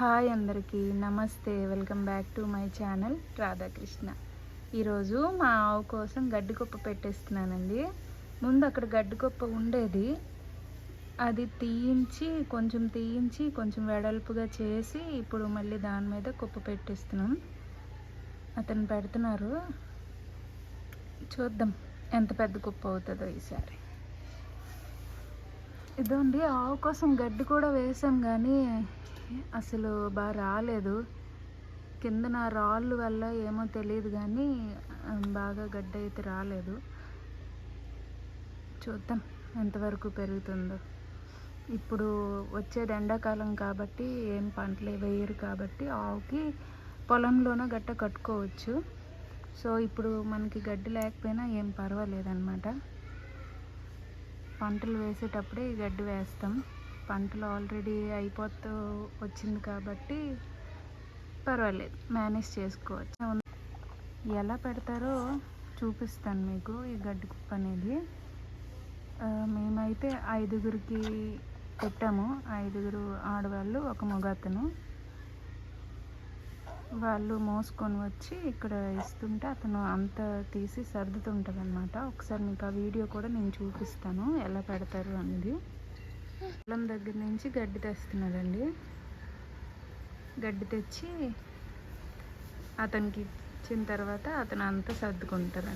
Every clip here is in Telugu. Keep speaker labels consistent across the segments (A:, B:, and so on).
A: హాయ్ అందరికీ నమస్తే. Welcome back to my channel Radhakrishna. ఈరోజు మా ఆవు కోసం గడ్డి కుప్ప పెట్టేస్తున్నానండి. ముందు అక్కడ గడ్డి కుప్ప ఉండేది. అది తీయించి కొంచెం తీయించి కొంచెం వెడల్పుగా చేసి ఇప్పుడు మళ్ళీ దాని మీద కుప్ప పెట్టేస్తున్నాం. అతను పెడుతున్నారు. చూద్దాం ఎంత పెద్ద కుప్ప అవుతుందో ఈసారి. ఇదండి ఆవు కోసం గడ్డి కూడా వేసాం కానీ అసలు బాగా రాలేదు. కింద నా రాళ్ళు వల్ల ఏమో తెలియదు కానీ బాగా గడ్డి అయితే రాలేదు. చూద్దాం ఎంతవరకు పెరుగుతుందో. ఇప్పుడు వచ్చేది ఎండాకాలం కాబట్టి ఏం పంటలు వేయరు కాబట్టి ఆవుకి పొలంలోనే గట్ట కట్టుకోవచ్చు. సో ఇప్పుడు మనకి గడ్డి లేకపోయినా ఏం పర్వాలేదన్నమాట. పంటలు వేసేటప్పుడే ఈ గడ్డి వేస్తాం. పంటలు ఆల్రెడీ అయిపోతూ వచ్చింది కాబట్టి పర్వాలేదు మేనేజ్ చేసుకోవచ్చు. ఎలా పెడతారో చూపిస్తాను మీకు ఈ గడ్డి కుప్ప అనేది. మేమైతే ఐదుగురికి పెట్టాము. ఐదుగురు ఆడవాళ్ళు ఒక మగతను. వాళ్ళు మోసుకొని వచ్చి ఇక్కడ ఇస్తుంటే అతను అంత తీసి సర్దుతుంటుంది అనమాట ఒకసారి మీకు ఆ వీడియో కూడా నేను చూపిస్తాను ఎలా పెడతారు అనేది. పొలం దగ్గర నుంచి గడ్డి తెస్తున్నాడండి. గడ్డి తెచ్చి అతనికి ఇచ్చిన తర్వాత అతను అంతా సర్దుకుంటారు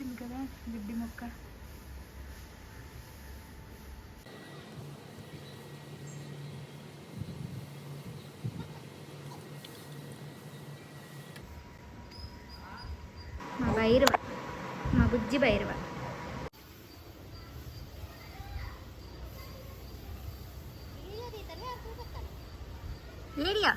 A: వచ్చింది కదా గడ్డి మొక్క
B: మా భైరవ మా బుజ్జి భైరవ వీడియో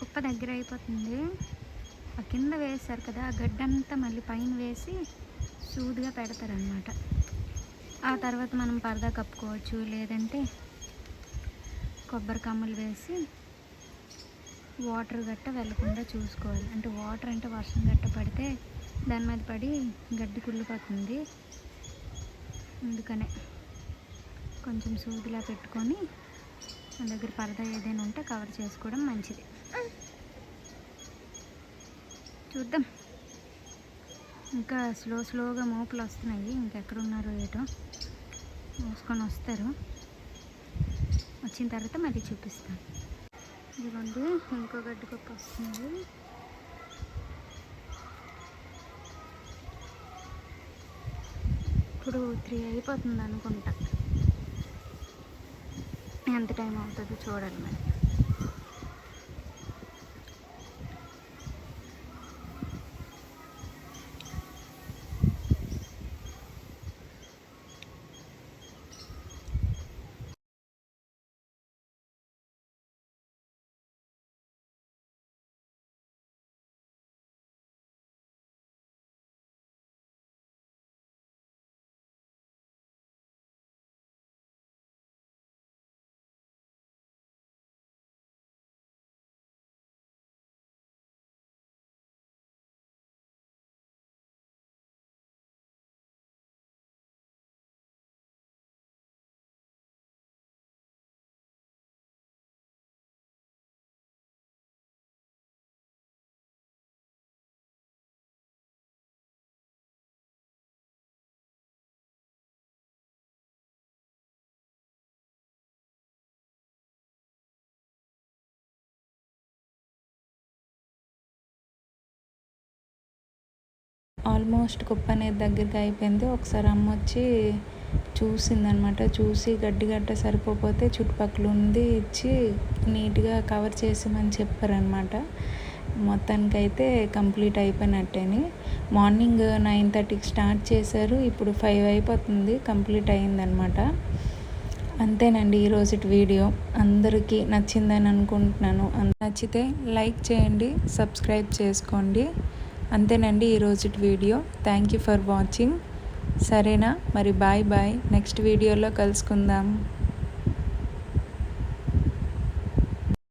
B: కుప్ప దగ్గర అయిపోతుంది. ఆ కింద వేశారు కదా ఆ గడ్డంతా మళ్ళీ పైన వేసి సూదిగా పెడతారనమాట ఆ తర్వాత మనం పరదా కప్పుకోవచ్చు లేదంటే కొబ్బరి కమ్మలు వేసి వాటర్ గట్ట వెళ్ళకుండా చూసుకోవాలి. అంటే వాటర్ అంటే వర్షం గట్ట పడితే దాని మీద పడి గడ్డి కుళ్ళిపోతుంది. అందుకనే కొంచెం సూదిలా పెట్టుకొని మన దగ్గర పరదా ఏదైనా ఉంటే కవర్ చేసుకోవడం మంచిది. చూద్దాం. ఇంకా స్లో స్లోగా మోపులు వస్తున్నాయి. ఇంకెక్కడున్నారో ఏటో మోసుకొని వస్తారు. వచ్చిన తర్వాత మళ్ళీ చూపిస్తాను ఇదిగోండి ఇంకో గడ్డి కుప్ప వస్తుంది. ఇప్పుడు త్రీ అయిపోతుంది అనుకుంటా. ఎంత టైం అవుతుందో చూడాలి మరి.
A: ఆల్మోస్ట్ కుప్ప అనేది దగ్గరికి అయిపోయింది. ఒకసారి అమ్మ వచ్చి చూసిందనమాట. చూసి గడ్డి గడ్డ సరిపోతే చుట్టుపక్కల ఉంది ఇచ్చి నీట్గా కవర్ చేసామని చెప్పారనమాట. మొత్తానికైతే కంప్లీట్ అయిపోయినట్టేని. మార్నింగ్ నైన్ థర్టీకి స్టార్ట్ చేశారు. ఇప్పుడు ఫైవ్ అయిపోతుంది. కంప్లీట్ అయిందనమాట అంతేనండి ఈరోజు వీడియో. అందరికీ నచ్చిందని అనుకుంటున్నాను. నచ్చితే లైక్ చేయండి సబ్స్క్రైబ్ చేసుకోండి. అంతేనండి ఈరోజు video. Thank you for watching సరేనా? మరి బాయ్ బాయ్. నెక్స్ట్ వీడియోలో కలుసుకుందాం.